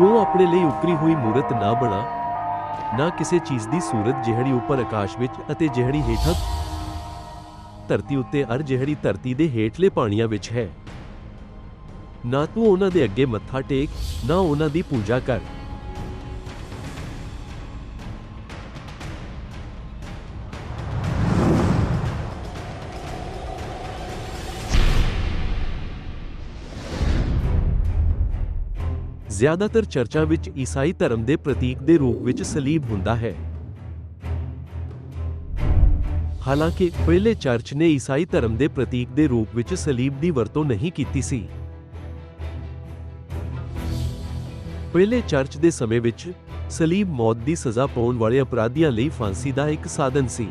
ਤੂੰ ਆਪਣੇ ਲਈ ਉਕਰੀ ਹੋਈ ਮੂਰਤ ਨਾ ਬਣਾ, ਨਾ ਕਿਸੇ ਚੀਜ਼ ਦੀ ਸੂਰਤ ਜਿਹੜੀ ਉੱਪਰ ਆਕਾਸ਼ ਵਿੱਚ ਅਤੇ ਜਿਹੜੀ ਹੇਠਾਂ ਧਰਤੀ ਉੱਤੇ ਅਰ ਜਿਹੜੀ ਧਰਤੀ ਦੇ ਹੇਠਲੇ ਪਾਣੀਆਂ ਵਿੱਚ ਹੈ। ਨਾ ਤੂੰ ਉਹਨਾਂ ਦੇ ਅੱਗੇ ਮੱਥਾ ਟੇਕ, ਨਾ ਉਹਨਾਂ ਦੀ ਪੂਜਾ ਕਰ। ਜ਼ਿਆਦਾਤਰ ਚਰਚਾਂ ਵਿੱਚ ਈਸਾਈ ਧਰਮ ਦੇ ਪ੍ਰਤੀਕ ਦੇ ਰੂਪ ਵਿੱਚ ਸਲੀਬ ਹੁੰਦਾ ਹੈ। ਹਾਲਾਂਕਿ, ਪਹਿਲੇ ਚਰਚ ਨੇ ਈਸਾਈ ਧਰਮ ਦੇ ਪ੍ਰਤੀਕ ਦੇ ਰੂਪ ਵਿੱਚ ਸਲੀਬ ਦੀ ਵਰਤੋਂ ਨਹੀਂ ਕੀਤੀ ਸੀ। ਪਹਿਲੇ ਚਰਚ ਦੇ ਸਮੇਂ ਵਿੱਚ ਸਲੀਬ ਮੌਤ ਦੀ ਸਜ਼ਾ ਪਾਉਣ ਵਾਲੇ ਅਪਰਾਧੀਆਂ ਲਈ ਫਾਂਸੀ ਦਾ ਇੱਕ ਸਾਧਨ ਸੀ।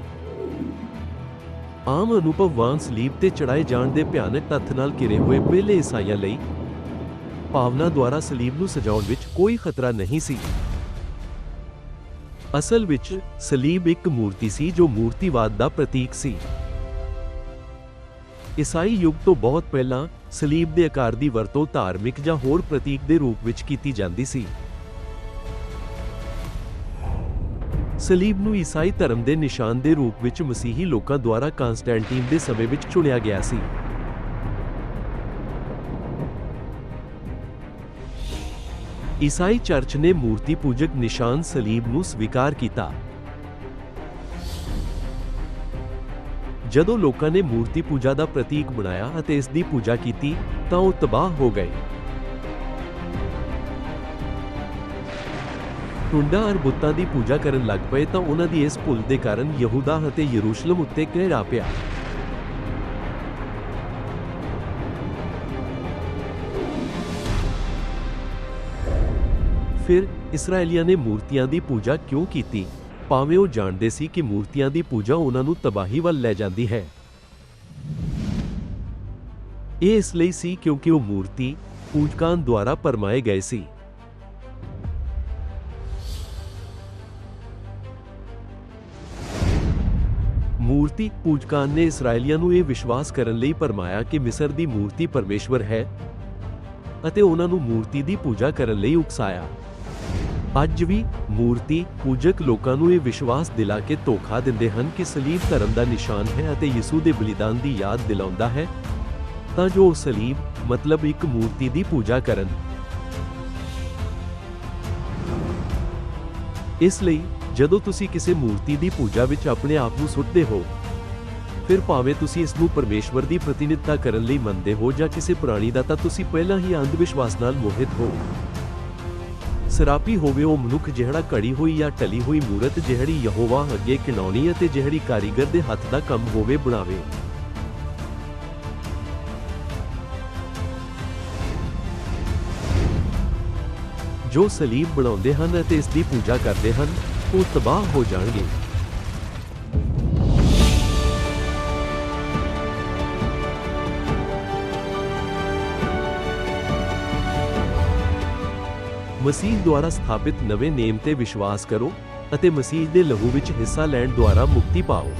ਆਮ ਅਨੁਭਵ ਵਾਂਗ ਸਲੀਬ ਤੇ ਚੜਾਏ ਜਾਣ ਦੇ ਭਿਆਨਕ ਤੱਥ ਨਾਲ ਘਿਰੇ ਹੋਏ ਪਹਿਲੇ ਈਸਾਈਆਂ ਲਈ ਭਾਵਨਾ ਦੁਆਰਾ ਸਲੀਬ ਨੂੰ ਸਜਾਉਣ ਵਿੱਚ ਕੋਈ ਖਤਰਾ ਨਹੀਂ ਸੀ। ਅਸਲ ਵਿੱਚ ਸਲੀਬ ਇੱਕ ਮੂਰਤੀ ਸੀ ਜੋ ਮੂਰਤੀਵਾਦ ਦਾ ਪ੍ਰਤੀਕ ਸੀ। ਈਸਾਈ ਯੁੱਗ ਤੋਂ ਬਹੁਤ ਪਹਿਲਾਂ ਸਲੀਬ ਦੇ ਆਕਾਰ ਦੀ ਵਰਤੋਂ ਧਾਰਮਿਕ ਜਾਂ ਹੋਰ ਪ੍ਰਤੀਕ ਦੇ ਰੂਪ ਵਿੱਚ ਕੀਤੀ ਜਾਂਦੀ ਸੀ। ਸਲੀਬ ਨੂੰ ਈਸਾਈ ਧਰਮ ਦੇ ਨਿਸ਼ਾਨ ਦੇ ਰੂਪ ਵਿੱਚ ਮਸੀਹੀ ਲੋਕਾਂ ਦੁਆਰਾ ਕਾਂਸਟੈਂਟੀਨ ਦੇ ਸਮੇਂ ਵਿੱਚ ਚੁਣਿਆ ਗਿਆ ਸੀ। ਈਸਾਈ ਚਰਚ ਨੇ ਮੂਰਤੀ ਪੂਜਕ ਨਿਸ਼ਾਨ ਸਲੀਬ ਨੂੰ ਸਵੀਕਾਰ ਕੀਤਾ। ਜਦੋਂ ਲੋਕਾਂ ਨੇ ਮੂਰਤੀ ਪੂਜਾ ਦਾ ਪ੍ਰਤੀਕ ਬਣਾਇਆ ਅਤੇ ਇਸ ਦੀ ਪੂਜਾ ਕੀਤੀ, ਤਾਂ ਉਹ ਤਬਾਹ ਹੋ ਗਏ। ਟੁੰਡਾ ਅਰ ਬੁੱਤਾਂ ਦੀ ਪੂਜਾ ਕਰਨ ਲੱਗ ਪਏ ਤਾਂ ਉਹਨਾਂ ਦੀ ਇਸ ਭੁੱਲ ਦੇ ਕਾਰਨ ਯਹੂਦਾ ਅਤੇ ਯਰੂਸ਼ਲਮ ਉੱਤੇ ਕਹਿਰਾ ਪਿਆ। ਫਿਰ ਇਸرائیਲੀਆਂ ਨੇ ਮੂਰਤੀਆਂ ਦੀ ਪੂਜਾ ਕਿਉਂ ਕੀਤੀ? ਭਾਵੇਂ ਉਹ ਜਾਣਦੇ ਸੀ ਕਿ ਮੂਰਤੀਆਂ ਦੀ ਪੂਜਾ ਉਹਨਾਂ ਨੂੰ ਤਬਾਹੀ ਵੱਲ ਲੈ ਜਾਂਦੀ ਹੈ। ਇਹ ਇਸ ਲਈ ਸੀ ਕਿਉਂਕਿ ਉਹ ਮੂਰਤੀ ਪੂਜਕਾਂ ਦੁਆਰਾ ਪਰਮਾਏ ਗਏ ਸੀ। ਮੂਰਤੀ ਪੂਜਕਾਂ ਨੇ ਇਸرائیਲੀਆਂ ਨੂੰ ਇਹ ਵਿਸ਼ਵਾਸ ਕਰਨ ਲਈ ਪਰਮਾਇਆ ਕਿ ਮਿਸਰ ਦੀ ਮੂਰਤੀ ਪਰਮੇਸ਼ਵਰ ਹੈ ਅਤੇ ਉਹਨਾਂ ਨੂੰ ਮੂਰਤੀ ਦੀ ਪੂਜਾ ਕਰਨ ਲਈ ਉਕਸਾਇਆ। ਅੱਜ ਵੀ ਮੂਰਤੀ ਪੂਜਕ ਲੋਕਾਂ ਨੂੰ ਇਹ ਵਿਸ਼ਵਾਸ ਦਿਲਾ ਕੇ ਧੋਖਾ ਦਿੰਦੇ ਹਨ ਕਿ ਸਲੀਬ ਧਰਮ ਦਾ ਨਿਸ਼ਾਨ ਹੈ ਅਤੇ ਯਿਸੂ ਦੇ ਬਲੀਦਾਨ ਦੀ ਯਾਦ ਦਿਲਾਉਂਦਾ ਹੈ। ਤਾਂ ਜੋ ਸਲੀਬ ਮਤਲਬ ਇੱਕ ਮੂਰਤੀ ਦੀ ਪੂਜਾ ਕਰਨ। ਇਸ ਲਈ ਜਦੋਂ ਤੁਸੀਂ ਕਿਸੇ ਮੂਰਤੀ ਦੀ ਪੂਜਾ ਵਿੱਚ ਆਪਣੇ ਆਪ ਨੂੰ ਸੁੱਟਦੇ ਹੋ, ਫਿਰ ਭਾਵੇਂ ਤੁਸੀਂ ਇਸ ਨੂੰ ਪਰਮੇਸ਼ਵਰ ਦੀ ਪ੍ਰਤੀਨਿਧਤਾ ਕਰਨ ਲਈ ਮੰਨਦੇ ਹੋ ਜਾਂ ਕਿਸੇ ਪ੍ਰਾਣੀ ਦਾ ਤਾਂ ਤੁਸੀਂ ਪਹਿਲਾਂ ਹੀ ਅੰਧ ਵਿਸ਼ਵਾਸ ਨਾਲ ਮੋਹਿਤ ਹੋ। ਸਰਾਪੀ ਹੋਵੇ ਉਹ ਮਨੁੱਖ ਜਿਹੜਾ ਘੜੀ ਹੋਈ ਜਾਂ ਟਲੀ ਹੋਈ ਮੂਰਤ ਜਿਹੜੀ ਯਹੋਵਾ ਅੱਗੇ ਕਿਣਾਉਣੀ ਅਤੇ ਜਿਹੜੀ ਕਾਰੀਗਰ ਦੇ ਹੱਥ ਦਾ ਕੰਮ ਹੋਵੇ ਬਣਾਵੇ। ਜੋ ਸਲੀਬ ਬਣਾਉਂਦੇ ਹਨ ਅਤੇ ਇਸ ਦੀ ਪੂਜਾ ਕਰਦੇ ਹਨ, ਉਹ ਤਬਾਹ ਹੋ ਜਾਣਗੇ। ਮਸੀਹ ਦੁਆਰਾ ਸਥਾਪਿਤ ਨਵੇਂ ਨੇਮ ਤੇ ਵਿਸ਼ਵਾਸ ਕਰੋ ਅਤੇ ਮਸੀਹ ਦੇ ਲਹੂ ਵਿੱਚ ਹਿੱਸਾ ਲੈਣ ਦੁਆਰਾ ਮੁਕਤੀ ਪਾਓ।